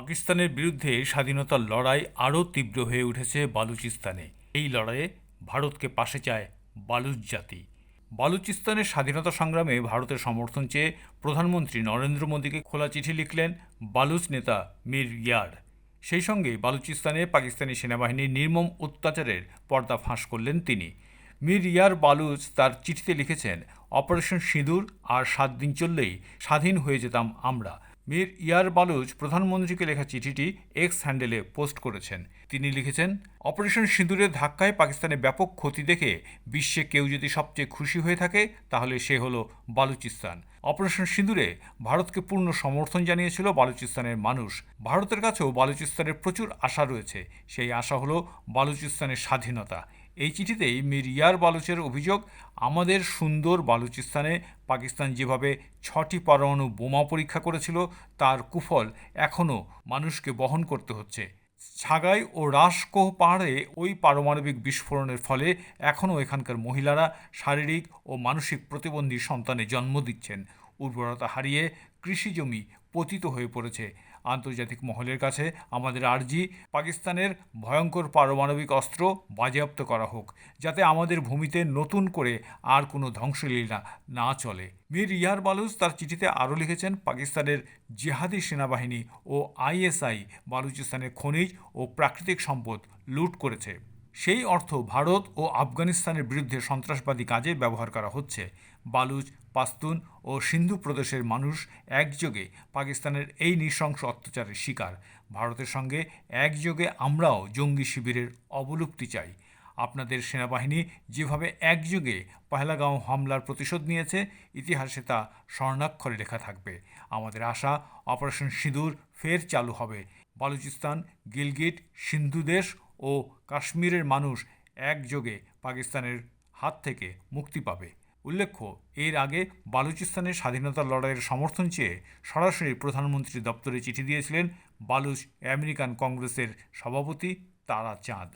পাকিস্তানের বিরুদ্ধে স্বাধীনতার লড়াই আরও তীব্র হয়ে উঠেছে বালুচিস্তানে। এই লড়াইয়ে ভারতকে পাশে চায় বালুচ জাতি বালুচিস্তানের স্বাধীনতা সংগ্রামে ভারতের সমর্থন চেয়ে প্রধানমন্ত্রী নরেন্দ্র মোদীকে খোলা চিঠি লিখলেন বালুচ নেতা মীর ইয়ার। সেই সঙ্গে বালুচিস্তানে পাকিস্তানি সেনাবাহিনীর নির্মম অত্যাচারের পর্দা ফাঁস করলেন তিনি। মীর ইয়ার বালুচ তার চিঠিতে লিখেছেন, অপারেশন সিঁদুর আর সাত দিন চললেই স্বাধীন হয়ে যেতাম আমরা। মীর ইয়ার বালুচ প্রধানমন্ত্রীকে লেখা চিঠিটি এক্স হ্যান্ডেলে পোস্ট করেছেন। তিনি লিখেছেন, অপারেশন সিঁদুরের ধাক্কায় পাকিস্তানে ব্যাপক ক্ষতি দেখে বিশ্বে কেউ যদি সবচেয়ে খুশি হয়ে থাকে, তাহলে সে হলো বালুচিস্তান। অপারেশন সিঁদুরে ভারতকে পূর্ণ সমর্থন জানিয়েছিল বালুচিস্তানের মানুষ। ভারতের কাছেও বালুচিস্তানের প্রচুর আশা রয়েছে। সেই আশা হলো বালুচিস্তানের স্বাধীনতা। এই চিঠিতেই মীর ইয়ার বালুচের অভিযোগ, আমাদের সুন্দর বালুচিস্তানে পাকিস্তান যেভাবে ছটি পরমাণু বোমা পরীক্ষা করেছিল, তার কুফল এখনও মানুষকে বহন করতে হচ্ছে। ছাগাই ও রাসকোহ পাহাড়ে ওই পারমাণবিক বিস্ফোরণের ফলে এখনও এখানকার মহিলারা শারীরিক ও মানসিক প্রতিবন্ধী সন্তানে জন্ম দিচ্ছেন। উর্বরতা হারিয়ে কৃষি জমি পতিত হয়ে পড়েছে। আন্তর্জাতিক মহলের কাছে আমাদের আর্জি পাকিস্তানের ভয়ঙ্কর পারমাণবিক অস্ত্র বাজেয়াপ্ত করা হোক, যাতে আমাদের ভূমিতে নতুন করে আর কোনো ধ্বংসলীলা না চলে। মীর ইয়ার বালুচ তার চিঠিতে আরও লিখেছেন, পাকিস্তানের জিহাদি সেনাবাহিনী ও আইএসআই বালুচিস্তানের খনিজ ও প্রাকৃতিক সম্পদ লুট করেছে। সেই অর্থ ভারত ও আফগানিস্তানের বিরুদ্ধে সন্ত্রাসবাদী কাজে ব্যবহার করা হচ্ছে। বালুচ, পাস্তুন ও সিন্ধু প্রদেশের মানুষ একযোগে পাকিস্তানের এই নৃশংস অত্যাচারের শিকার। ভারতের সঙ্গে একযোগে আমরাও জঙ্গি শিবিরের অবলুপ্তি চাই। আপনাদের সেনাবাহিনী যেভাবে একযোগে পহেলাগাঁও হামলার প্রতিশোধ নিয়েছে, ইতিহাসে তা স্বর্ণাক্ষরে লেখা থাকবে। আমাদের আশা, অপারেশন সিঁদুর ফের চালু হবে। বালুচিস্তান, গিলগিট, সিন্ধু দেশ ও কাশ্মীরের মানুষ একযোগে পাকিস্তানের হাত থেকে মুক্তি পাবে। উল্লেখ্য, এর আগে বালুচিস্তানের স্বাধীনতা লড়াইয়ের সমর্থন চেয়ে সরাসরি প্রধানমন্ত্রী দপ্তরে চিঠি দিয়েছিলেন বালুচ আমেরিকান কংগ্রেসের সভাপতি তারা চাঁদ।